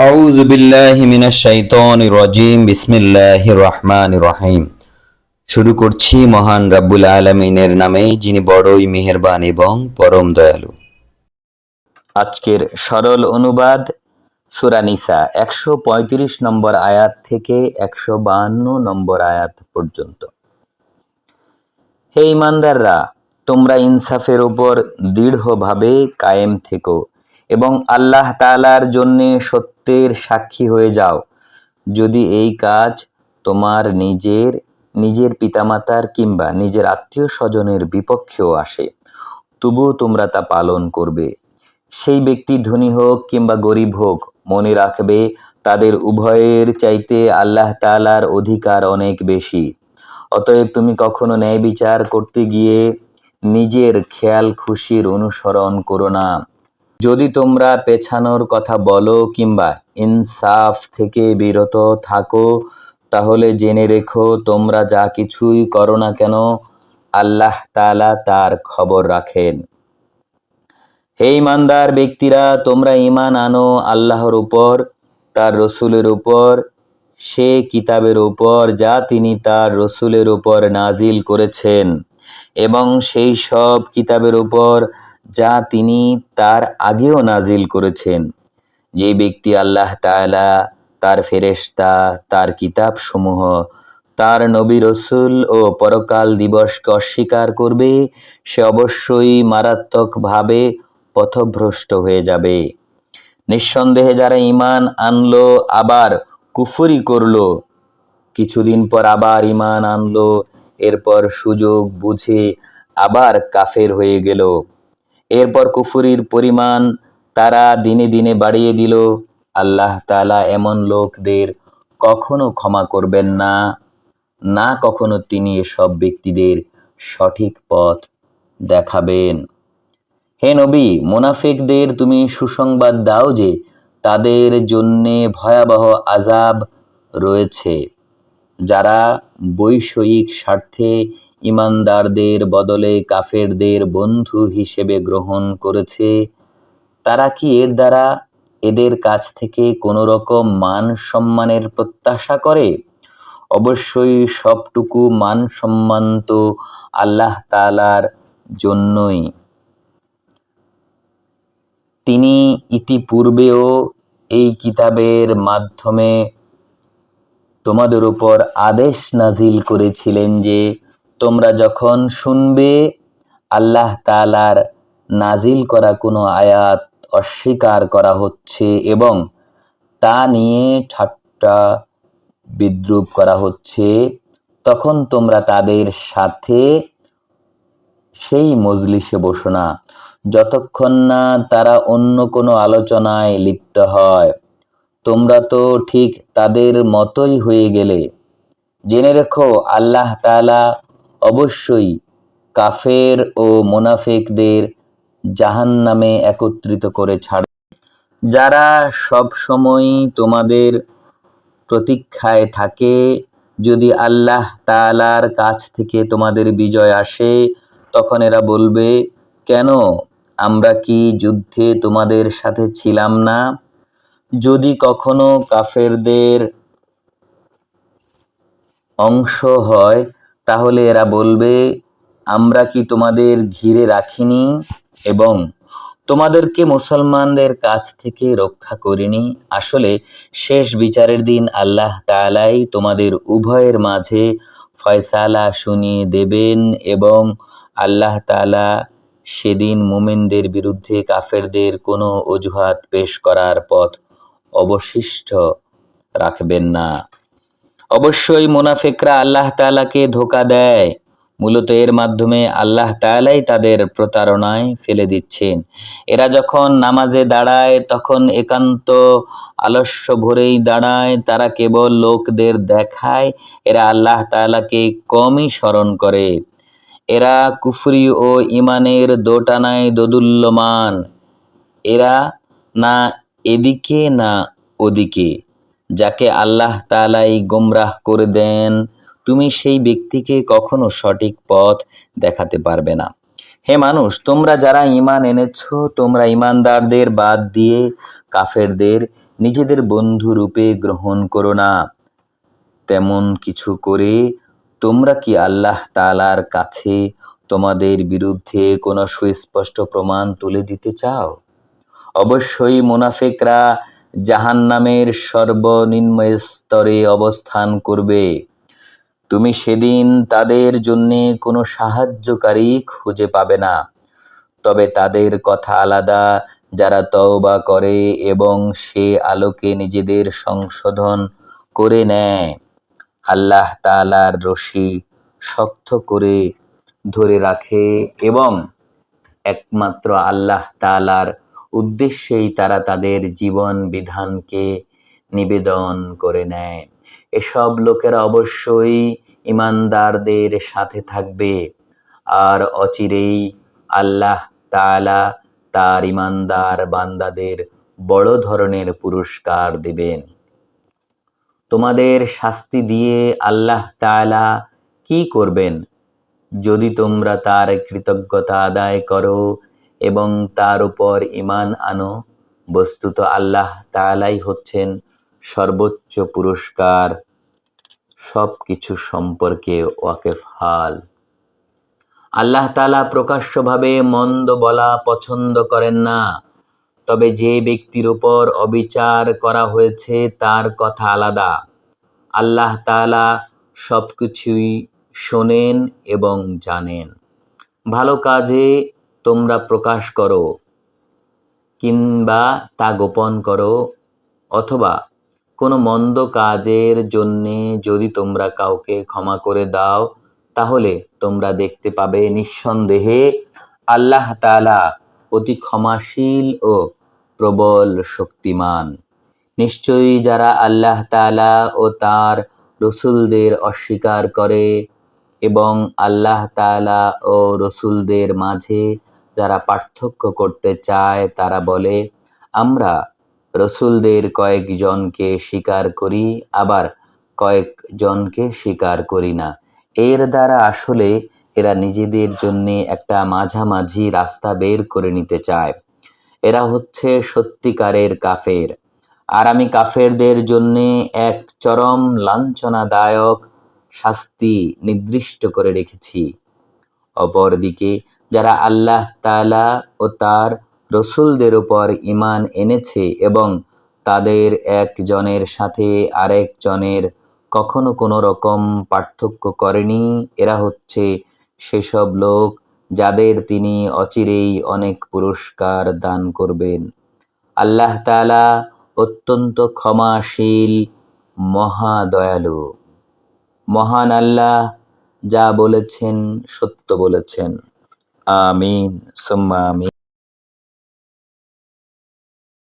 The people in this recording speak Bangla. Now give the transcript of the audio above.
أعوذ بالله من الشيطان الرجيم بسم الله الرحمن الرحيم শুরু করছি মহান রাব্বুল আলমিনের নামে যিনি বড়ই মেহেরবান এবং পরম দয়ালু আজকের সরল অনুবাদ সূরা নিসা একশো পঁয়ত্রিশ নম্বর আয়াত থেকে একশো বাহান্ন নম্বর আয়াত পর্যন্ত হে ইমানদাররা তোমরা ইনসাফের উপর দৃঢ়ভাবে কায়েম থেকো এবং আল্লাহ তাআলার জন্যে সত্যের সাক্ষী হয়ে যাও। যদি এই কাজ তোমার নিজের নিজের পিতামাতার কিংবা নিজের আত্মীয় স্বজনের বিপক্ষেও আসে তবুও তোমরা তা পালন করবে। সেই ব্যক্তি ধনী হোক কিংবা গরিব হোক, মনে রাখবে তাদের উভয়ের চাইতে আল্লাহ তাআলার অধিকার অনেক বেশি। অতএব তুমি কখনো ন্যায় বিচার করতে গিয়ে নিজের খেয়াল খুশির অনুসরণ করো না। যদি তোমরা পেছানোর কথা বলো কিংবা ইনসাফ থেকে বিরত থাকো, তাহলে জেনে রেখো তোমরা যা কিছুই করো না কেন, আল্লাহ তাআলা তার খবর রাখেন। হে ইমানদার ব্যক্তিরা, তোমরা ইমান আনো আল্লাহর উপর, তার রসুলের উপর, সে কিতাবের উপর যা তিনি তার রসুলের উপর নাজিল করেছেন, এবং সেই সব কিতাবের উপর যা তিনি তার আগেও নাজিল করেছেন। যে ব্যক্তি আল্লাহ তাআলা তার ফেরেশতা, তার কিতাবসমূহ, তার নবী রসুল ও পরকাল দিবসকে অস্বীকার করবে, সে অবশ্যই মারাত্মকভাবে পথভ্রষ্ট হয়ে যাবে। নিঃসন্দেহে যারা ঈমান আনলো, আবার কুফুরি করল, কিছুদিন পর আবার ঈমান আনলো, এরপর সুযোগ বুঝে আবার কাফের হয়ে গেল। এরপর কুফুরির পরিমাণ তারা দিনে দিনে বাড়িয়ে দিল। আল্লাহ তাআলা এমন লোকদের কখনো ক্ষমা করবেন না না কখনো তিনি এসব ব্যক্তিদের সঠিক পথ দেখাবেন। হে নবী, মোনাফিকদের তুমি সুসংবাদ দাও যে তাদের জন্যে ভয়াবহ আজাব রয়েছে। যারা বৈষয়িক স্বার্থে ইমানদারদের বদলে কাফেরদের বন্ধু হিসেবে গ্রহণ করেছে। তারা কি এর দ্বারা এদের কাছ থেকে কোনো রকম মান সম্মানের প্রত্যাশা করে? অবশ্যই সবটুকু মান সম্মান তো আল্লাহ তাআলার জন্যই। তিনি ইতিপূর্বেও এই কিতাবের মাধ্যমে তোমাদের উপর আদেশ নাজিল করেছিলেন যে তোমরা যখন শুনবে আল্লাহ তাআলার নাজিল করা কোনো আয়াত অস্বীকার করা হচ্ছে এবং তা নিয়ে ঠাট্টা বিদ্রুপ করা হচ্ছে, তখন তোমরা তাদের সাথে সেই মজলিসে বসো না। যতক্ষণ না তারা অন্য কোনো আলোচনায় লিপ্ত হয়, তোমরা তো ঠিক তাদের মতোই হয়ে গেলে। জেনে রেখো, আল্লাহ তাআলা অবশ্যই কাফের ও মোনাফিকদের জাহান্নামে একত্রিত করে ছাড় যারা সব সময় তোমাদের প্রতীক্ষায় থাকে, যদি আল্লাহ তালার কাছ থেকে তোমাদের বিজয় আসে, তখন এরা বলবে, কেন? আমরা কি যুদ্ধে তোমাদের সাথে ছিলাম না? যদি কখনো কাফেরদের অংশ হয় তাহলে এরা বলবে, আমরা কি তোমাদের ঘিরে রাখিনি এবং তোমাদেরকে মুসলমানদের কাছ থেকে রক্ষা করিনি? আসলে শেষ বিচারের দিন আল্লাহ তাআলাই তোমাদের উভয়ের মাঝে ফয়সালা শুনিয়ে দেবেন এবং আল্লাহ তাআলা সেদিন মোমেনদের বিরুদ্ধে কাফেরদের কোনো অজুহাত পেশ করার পথ অবশিষ্ট রাখবেন না। অবশ্যই মুনাফিকরা আল্লাহ তাআলাকে ধোকা দেয়। মূলত এর মাধ্যমে আল্লাহ তাআলাই তাদের প্রতারণায় ফেলে দিচ্ছেন। এরা যখন নামাজে দাঁড়ায়, তখন একান্ত আলস্য ভরেই দাঁড়ায়, তারা কেবল লোকদের দেখায়, এরা আল্লাহ তাআলাকে কমই স্মরণ করে। এরা কুফরি ও ইমানের দোটানায় দোদুল্যমান। এরা না এদিকে না ওদিকে। যাকে আল্লাহ তাআলাই গোমরাহ করে দেন, তুমি সেই ব্যক্তিকে কখনো সঠিক পথ দেখাতে পারবে না। হে মানুষ, তোমরা যারা ঈমান এনেছো, তোমরা ঈমানদারদের বাদ দিয়ে কাফেরদের নিজেদের বন্ধু রূপে গ্রহণ করো না। তেমন কিছু করে তোমরা কি আল্লাহ তাআলার কাছে তোমাদের বিরুদ্ধে কোনো সুস্পষ্ট প্রমাণ তুলে দিতে চাও? অবশ্যই মুনাফিকরা জাহান্নামের সর্বনিম্ন স্তরে অবস্থান করবে। তুমি সেদিন তাদের জন্য কোনো সাহায্যকারী খুঁজে পাবে না। তবে তাদের কথা আলাদা, যারা তওবা করে এবং সে আলোকে নিজেদের সংশোধন করে নেয়। আল্লাহ তাআলার রশি শক্ত করে ধরে রাখে এবং একমাত্র আল্লাহ তাআলার উদ্দেশ্যেই তারা তাদের জীবন বিধানকে নিবেদন করে নেয়। এসব লোকেরা অবশ্যই ইমানদারদের সাথে থাকবে। আর অচিরেই আল্লাহ তাআলা তার ইমানদার বান্দাদের বড় ধরনের পুরস্কার দেবেন। তোমাদের শাস্তি দিয়ে আল্লাহ তাআলা কি করবেন? যদি তোমরা তার কৃতজ্ঞতা আদায় করো এবং তার উপর ইমান আনো। বস্তুত আল্লাহ তাআলাই হচ্ছেন সর্বোচ্চ পুরস্কার সব কিছু সম্পর্কে ওয়াকেফ হাল। আল্লাহ তাআলা প্রকাশ্যভাবে মন্দ বলা পছন্দ করেন না, তবে যে ব্যক্তির উপর অবিচার করা হয়েছে তার কথা আলাদা। আল্লাহ তাআলা সবকিছুই শোনেন এবং জানেন। ভালো কাজে তোমরা প্রকাশ করো, কিংবা তা গোপন করো, অথবা কোনো মন্দ কাজের জন্যে যদি তোমরা কাউকে ক্ষমা করে দাও, তাহলে তোমরা দেখতে পাবে নিঃসন্দেহে আল্লাহ তালা অতি ক্ষমাশীল ও প্রবল শক্তিমান। নিশ্চয়ই যারা আল্লাহ তাআলা ও তার রসুলদের অস্বীকার করে এবং আল্লাহ তাআলা ও রসুলদের মাঝে যারা পার্থক্য করতে চায়, তারা বলে, আমরা রসুলদের কয়েকজনকে স্বীকার করি, আবার কয়েকজনকে স্বীকার করি না। এর দ্বারা আসলে এরা নিজেদের জন্য একটা মাঝামাঝি রাস্তা বের করে নিতে চায়। এরা হচ্ছে সত্যিকারের কাফের। আর আমি কাফেরদের জন্য এক চরম লাঞ্ছনাদায়ক শাস্তি নির্দিষ্ট করে রেখেছি। অপরদিকে যারা আল্লাহ তাআলা ও তার রসুলদের উপর ইমান এনেছে এবং তাদের একজনের সাথে আরেকজনের কখনো কোনো রকম পার্থক্য করেনি, এরা হচ্ছে সেসব লোক যাদের তিনি অচিরেই অনেক পুরস্কার দান করবেন। আল্লাহ তাআলা অত্যন্ত ক্ষমাশীল, মহাদয়ালু। মহান আল্লাহ যা বলেছেন সত্য বলেছেন। ആമീൻ സുമ്മാമീൻ